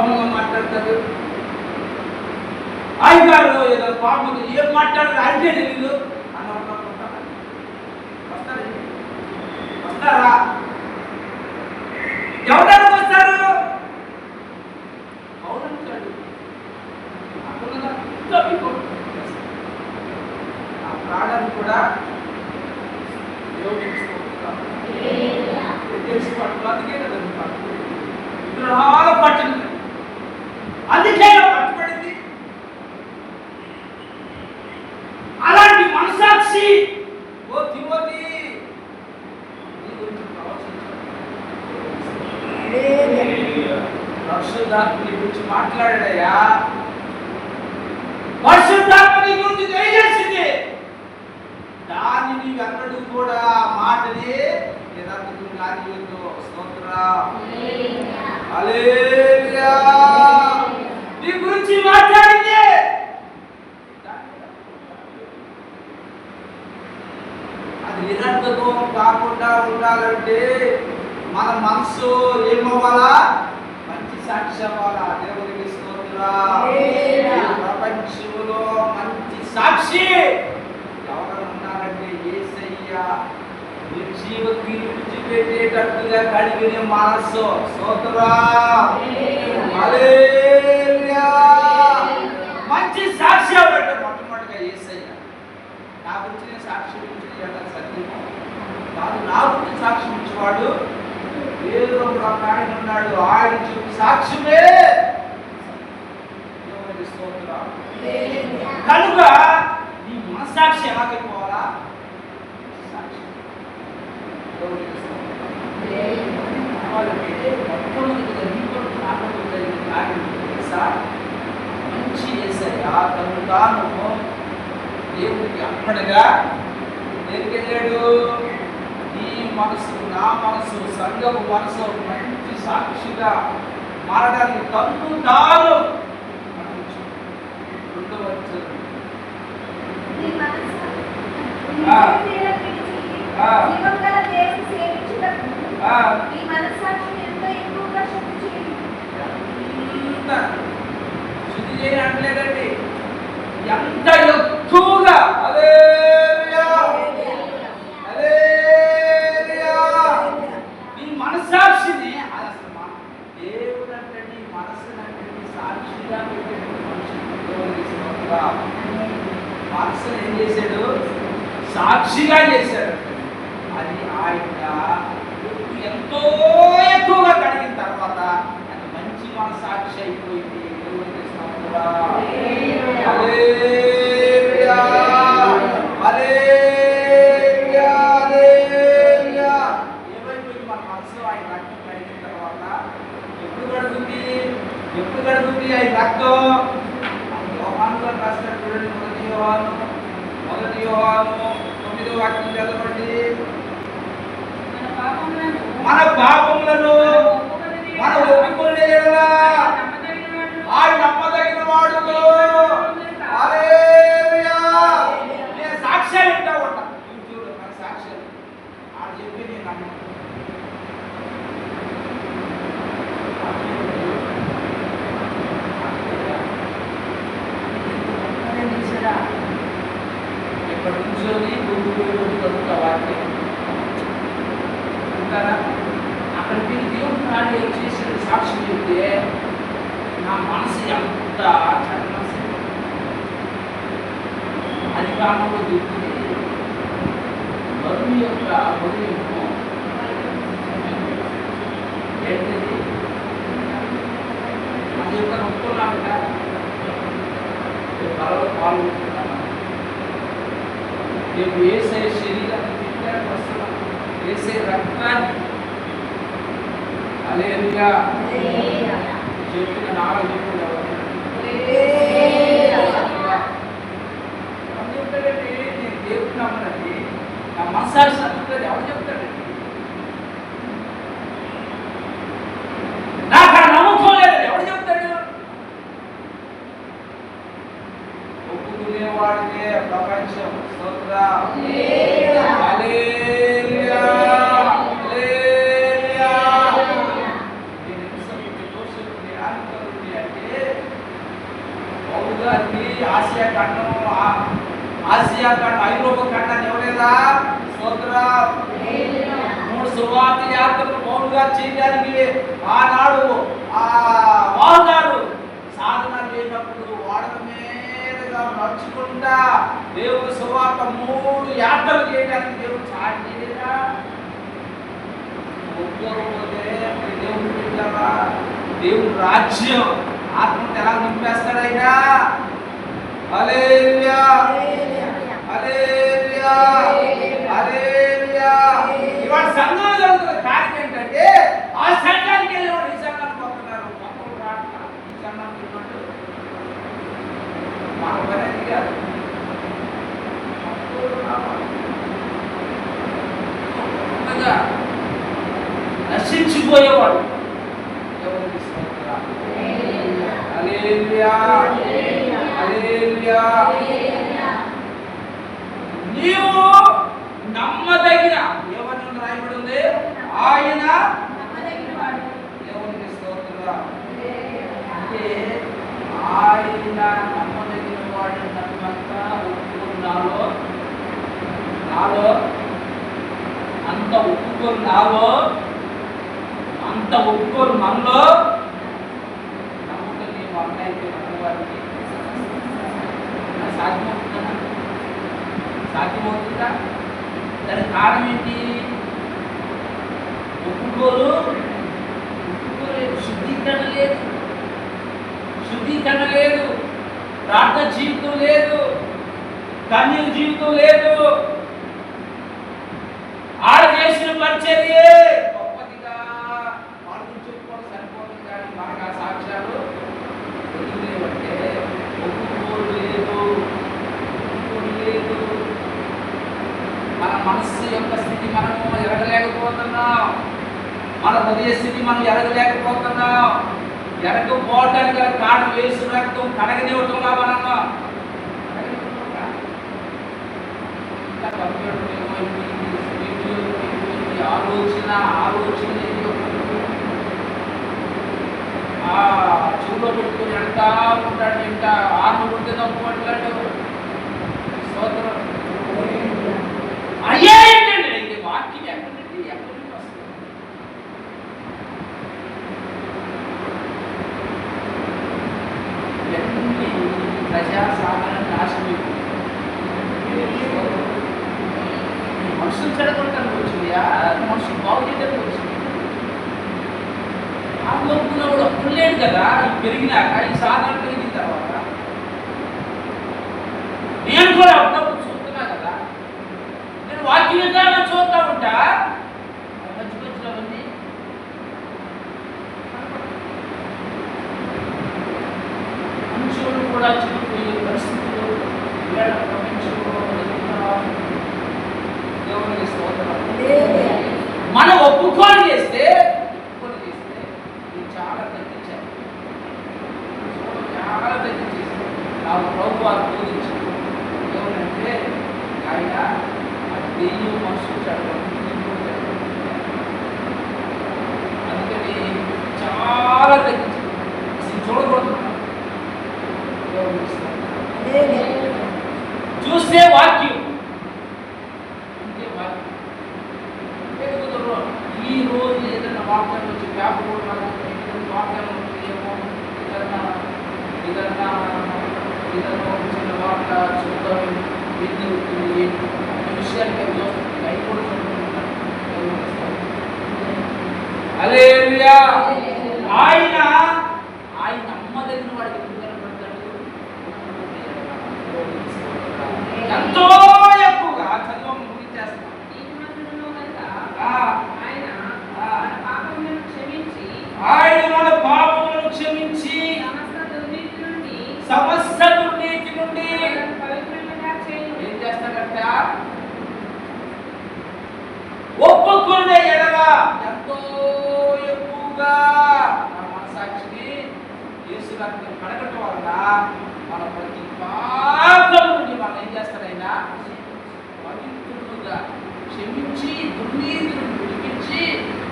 కోపంగా మాట్లాడతారు? అయ్యగారు ఏదో కోపంగా ఏం మాట్లాడతారు అంటే అన్న వస్తారా? వస్తారండి వస్తారా? ఎవరైనా వస్తారు అవునంటాడు ఆ ప్రాణాన్ని కూడా విగ్రహాల పట్టింది అందుకే పట్టుబడింది. అలాంటి మనసాక్షి ఓ తిమోతి. పరిశుద్ధాత్మని గురించి మాట్లాడాడయ్యా? పరిశుద్ధాత్మని గురించి తెలియజేసింది. దాన్ని నీవు ఎన్నడూ కూడా మాటని నిరంతరం కానియొద్దు స్తోత్రం. గురించి మాట్లాడింది. అది నిరర్థకం కాకుండా ఉండాలంటే మన మనసు ఏమవ్వాలా? మంచి సాక్షి అవ్వాలా? దేవునికి స్తోత్రం. ప్రపంచంలో మంచి సాక్షి ఎవరు ఉన్నారంటే యేసయ్య నిర్జీవ విడిచిపెట్టేటట్టుగా కడిగిన మనస్సు స్తోత్రం. మంచి సాక్షి అవ్వట మొట్టమొదటిగా యేసయ్య నా గురించి నేను సాక్షి ఇచ్చిన సత్యము కాదు నా గురించి సాక్షి ఇచ్చేవాడు ఏదో ఒక ఆయన ఉన్నాడు. ఆయన చెప్పి సాక్ష్యమే. కనుక నీ మనసాక్షి ఎలాగైపోవాలా? సాక్షి దేవునికి స్తోత్రం. కావాలంటే మొట్టమొదటిగా నీ కొరకు నా కొరకు జరిగిన కార్యం ఏంటో తెలుసా? మంచి ఏసయ్య తను దేవుడికి అప్పడగా దేనికి వెళ్ళాడు నీ మనసు నా మనసు సంఘపు మనసు మంచి సాక్షిగా మారడానికి తను తాను. ఎంత శుద్ధి చేయని అంటలేదండి ఎంత ఎక్కువగా హల్లెలూయా హల్లెలూయా నీ మనసాక్షిని అది అసలు మా దేవుడు అంటే నీ మనసుని అంటే నీ సాక్షిగా పెట్టిన మనుషులు దేవునికి స్తోత్రం. మనసుని ఏం చేశాడు సాక్షిగా చేశాడు అది ఆయన ఎంతో ఎక్కువగా కడిగిన తర్వాత అది మంచి మన సాక్షి అయిపోయింది దేవునికి స్తోత్రం. హల్లెలూయా. హల్లెలూయా. హల్లెలూయా. ఏమైపోయింది మన మనసు ఆయన రక్తం కడిగిన తర్వాత ఎప్పుడు కడుగుతుంది ఎప్పుడు కడుగుతుంది ఆయన రక్తం యోహానులో రాస్తాడు చూడండి మొదటి యోహాను మొదటి యోహాను తొమ్మిదో వాక్యం చదవండి మన పాపములను మన ఒప్పుకునే ఎడల ఆయన నమ్మదగిన వాడు హల్లెలూయా. నేను సాక్ష్యాలు వింటా ఉంటా యూట్యూబ్లో మన సాక్ష్యాలు ఆడు చెప్పి నేను నమ్మను ఇక్కడ నుంచొని గుండు గుండు చదువుతా వాక్యం ఉంటారా అక్కడికి వెళ్ళి దేవుడు కార్యం చేసిన సాక్షి చెప్తే నా మనసు ఎంత చర్మసి అది కాలంలో దిగుతుంది బరువు యొక్క హృదయము ఏంటిది అది యొక్క నొప్పులాగా బలవ పాల్గొంటున్నాను రేపు ఏసే శరీరాన్ని తిట్టడానికి వస్తున్నాం ఏసే రక్తాన్ని అలేలుగా చెప్పిన నాలుగు చెప్పులు ఎవరు? ఎవరు చెప్తాడండి? దేవుడు నమ్మనండి నా ఎవరు నాకు ఆ నమ్మకం లేదు ఎవరు చెప్తాడు ఒప్పుకునేవాడికే ప్రపంచం స్తోత్రం హల్లెలూయా. హల్లెలూయా. హల్లెలూయా. నేను ఎన్నిసార్లు ఈ కోర్సు నేను ఆగిపోయి ఆసియా ఖండం ఆసియా ఖండం ఐరోపా ఖండాన్ని ఇవ్వలేదా మూడు సువార్త యాత్రలు పౌరుగా చేయడానికి ఆనాడు ఆ వాహనాలు సాధన మీదుగా నడుచుకుంటా దేవుని సువార్త మూడు యాత్రలు చేయడానికి దేవుడు చాటి చేయలేదా? ఒప్పుకోకపోతే దేవుడు పెట్టావా దేవుడు రాజ్యం ఆత్మను ఎలా నింపేస్తాడు ఆయన? అలేరియా అలేరియా హల్లెలూయా. ఇవాళ సంఘంలో జరుగుతున్న కార్యం ఏంటంటే ఆ సంఘానికి వెళ్ళేవాడు ఈ సంఘానికి నశించిపోయేవాడు. నీవు నమ్మదగిన ఏమని రాయబడి ఉంది ఆయన. దేవునికి అంటే ఆయన నమ్మదగిన వాడు నమ్మంతా ఒప్పుకున్నాలో నాలో అంత ఒప్పుకొని నాలో అంత ఒప్పుకొని మనలో? నమ్మకం నేను అన్నయ్యకి నమ్మవారికి సాధ్యమవుతుందా? సాధ్యమవుతుందా? దానికి కారణం ఏంటి? ఒప్పుకోరు? ఒప్పుకోలేదు శుద్ధీకరణ లేదు. శుద్ధీకరణ లేదు. ప్రార్థన జీవితం లేదు. కన్యల జీవితం లేదు ఆడ చేసిన పరిచర్యే గొప్పదిగా వాళ్ళ గురించి చెప్పుకోవడం సరిపోతుంది కానీ మనకు ఆ సాక్ష్యాలు ఎందుకు లేవంటే ఒప్పుకోలు లేదు ఒప్పుకోలు లేదు మన మనస్సు యొక్క స్థితి మనము ఎరగలేకపోతున్నాం. మన హృదయ స్థితి మనం ఎరగలేకపోతున్నాం. ఎరగకపోవటానికి గల కారణం వేసు రక్తం కడగనివ్వటంలా మనము ఆలోచన ఆలోచన ఏమైపోయింది. ఆ చెవులో పెట్టుకుని వెళ్తా ఉంటాడు ఇంకా ఆరు ఉంటే తప్పు అంటాడు. స్తోత్రం అయ్యే!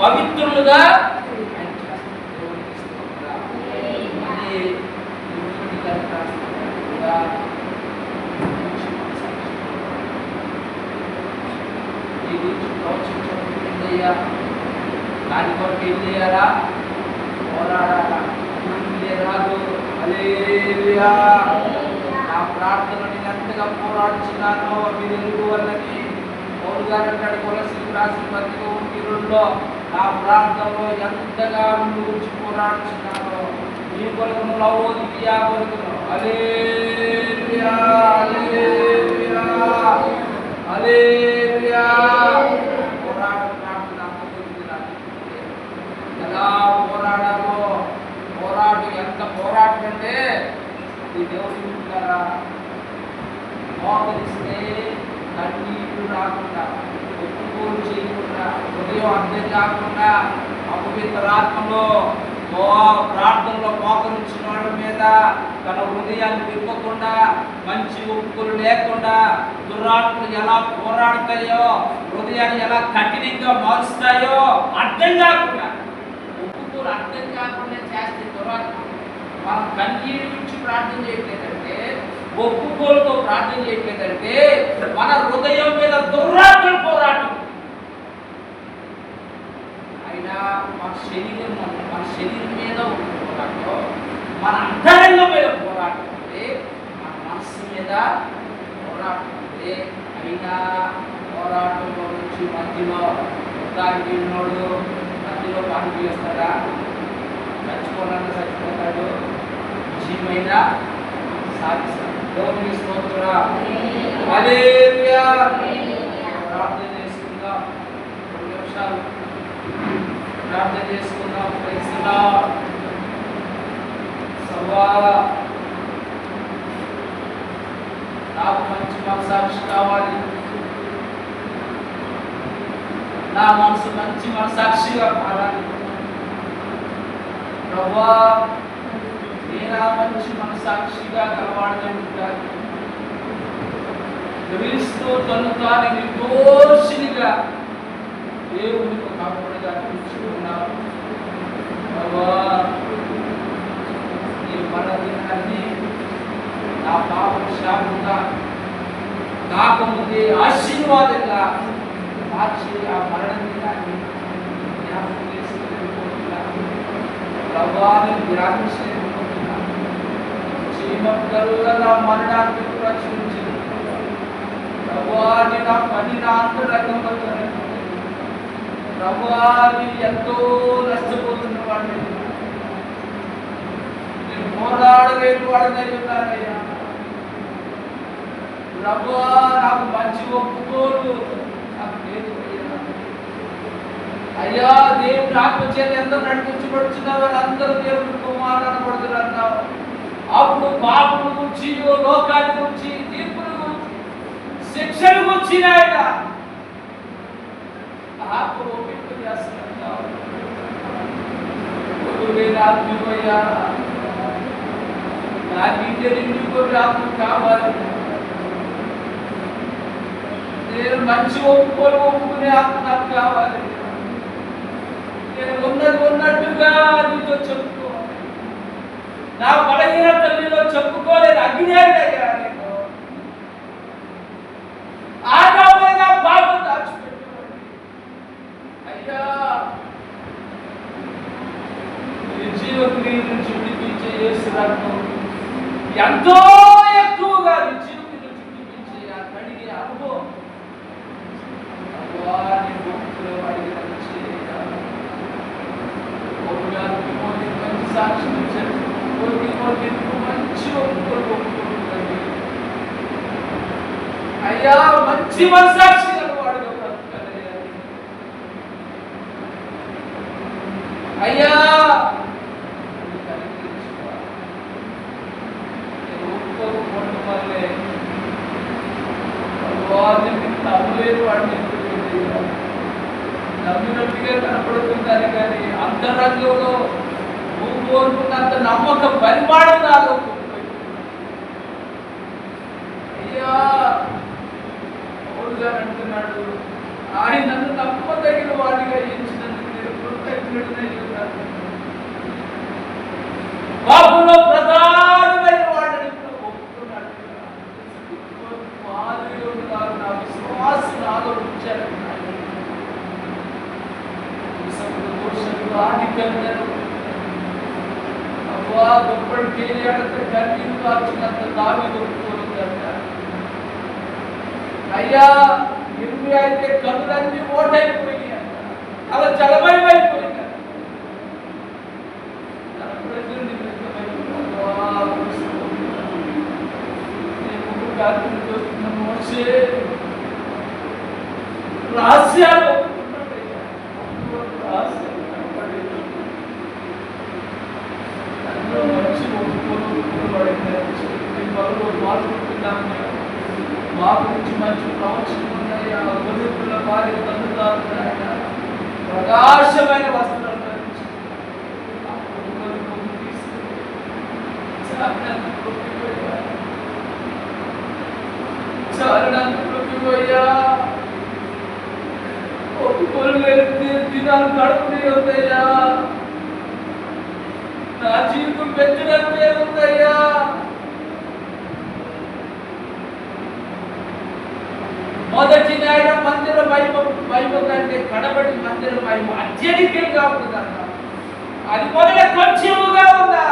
பவித்துள்ளதா ఎంతగా ముందు గురించి పోరాడుచున్నానో మీ కొరకు లవోదియా కొరకు హల్లెలూయా హల్లెలూయా హల్లెలూయా పోరాట నాకు పొందుతున్నాను ఎలా పోరాడాలో పోరాడు ఎంత పోరాటం అంటే ఈ దేవుడు ఉంటారా మోకరిస్తే కన్నీళ్ళు రాకుండా ఒప్పుకోలు చేయకుండా హృదయం అర్థం కాకుండా అపవిత్రాత్మలో ప్రార్థనలో మోకరించిన వాళ్ళ మీద తన హృదయాన్ని విప్పకుండా మంచి ఉప్పులు లేకుండా దురాత్మలు ఎలా పోరాడతాయో హృదయాన్ని ఎలా కఠినంగా మారుస్తాయో అర్థం కాకుండా ఒప్పుకోలు అర్థం కాకుండా చేస్తే దురాత్మ మనం కన్నీరు నుంచి ప్రార్థన చేయట్లేదంటే ఒప్పుకోలతో ప్రార్థన చేయట్లేదంటే మన హృదయం మీద దురాత్మల పోరాటం. అయినా మన శరీరం మన శరీరం మీద ఒక పోరాటం మన అంతరంగం మీద పోరాటం అంటే మన మనస్సు మీద పోరాటం అంటే అయినా పోరాటంలో నుంచి మధ్యలో దానికి వెళ్ళినోడు మధ్యలో పాటు చేస్తాడా చచ్చిపోవాలంటే చచ్చిపోతాడు? జీవమైన సాధిస్తాడు. దేవునికి స్తోత్రం ప్రార్థన చేసుకుందాం. రెండు నిమిషాలు. ప్రార్థన చేసుకుందాం. ప్రైజ్ సవ్వా నాకు మంచి మనసాక్షి కావాలి. నా మనసు మంచి మనసాక్షిగా మారాలి. ప్రభా నేనా మంచి మనసాక్షిగా కలవాడని ఉంటాను క్రీస్తు తను తాను నిర్దోషినిగా దేవునికి కాపుడుగా చూసుకున్నాను ప్రభా ఈ మరణాన్ని నా పాప శాపంగా కాకముందే ఆశీర్వాదంగా మార్చి ఆ మరణ దినాన్ని జ్ఞాపకం చేసుకుని వెళ్ళిపోతున్నాను ప్రభావం ధ్యానించలేకపోతున్నాను చీమక్కల్లా నా మరణాన్ని రక్షించింది ప్రభాని నా పని నా అంతరంగంలో ప్రభాని ఎంతో నష్టపోతున్న వాడిని నేను పోరాడలేని వాడిని ఉన్నానయ్యా. ప్రభా నాకు మంచి ఒప్పుకోలు నాకు లేదు అయ్యా. దేవుడు ఆత్మ చేత ఎందరూ నడిపించబడుచున్నారు అందరూ దేవుడు కుమారుడు పడుతున్నారు అప్పుడు పాపం గురించి లోకాన్ని గురించి తీర్పును గురించి శిక్షను గురించి ఆయన ఆత్మ ఒప్పింపు చేస్తున్నాడు ఆత్మయ్యా నాకు ఇంటి నిండుకో ఆత్మ కావాలి నేను మంచి ఒప్పుకొని ఒప్పుకునే ఆత్మ నాకు కావాలి నేను ఉన్నది ఉన్నట్టుగా నీతో చెప్పుకోవాలి నా బలహీనత నీలో చెప్పుకోలేదు అగ్నియాయ్యా నేను ఆదామైన పాపం దాచిపెట్టుకోండి అయ్యా నిర్జీవ క్రియ నుంచి విడిపించే యేసు రక్తం ఎంతో ఎక్కువగా నిర్జీవ క్రియ నుంచి విడిపించే ఆ కడిగే అనుభవం అబ్బా, నీ భక్తులు అడిగిన మంచి సాక్ష్యం ఇచ్చారు కోటి కోటి మంచి ఒప్పుకోలు ఒప్పుకోండి అయ్యా మంచి మనసాక్షి వాడుగా బ్రతకాలయ్యా. అయ్యా ficar com Deus, não vou ser. Lázaro! చాలినంత కొట్టిపోయా వెళ్తే దినాలు గడుపునే ఉందయ్యా నా జీవితం ఉందయ్యా మొదటి నాయన మందిర వైభవం వైభవం అంటే కడబడి మందిర వైభవం అత్యధికంగా ఉందా? అది మొదట కొంచెముగా ఉందా?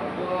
అబ్బా,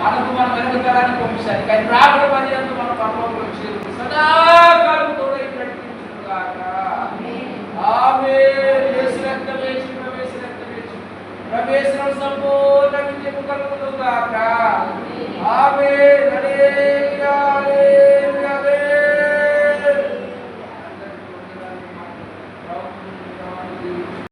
మనకి మనకు మనకు పంపిస్తారు కానీ రాబడి పర్యంతం మనం పర్వంలో చేరు సదాకాలం తోడై నడిపించుగాక ఆమె రక్తం వేసి ప్రవేశ రక్తం వేసి ప్రవేశం సంపూర్ణ విజయము కలుగుతుందాక ఆమె నడే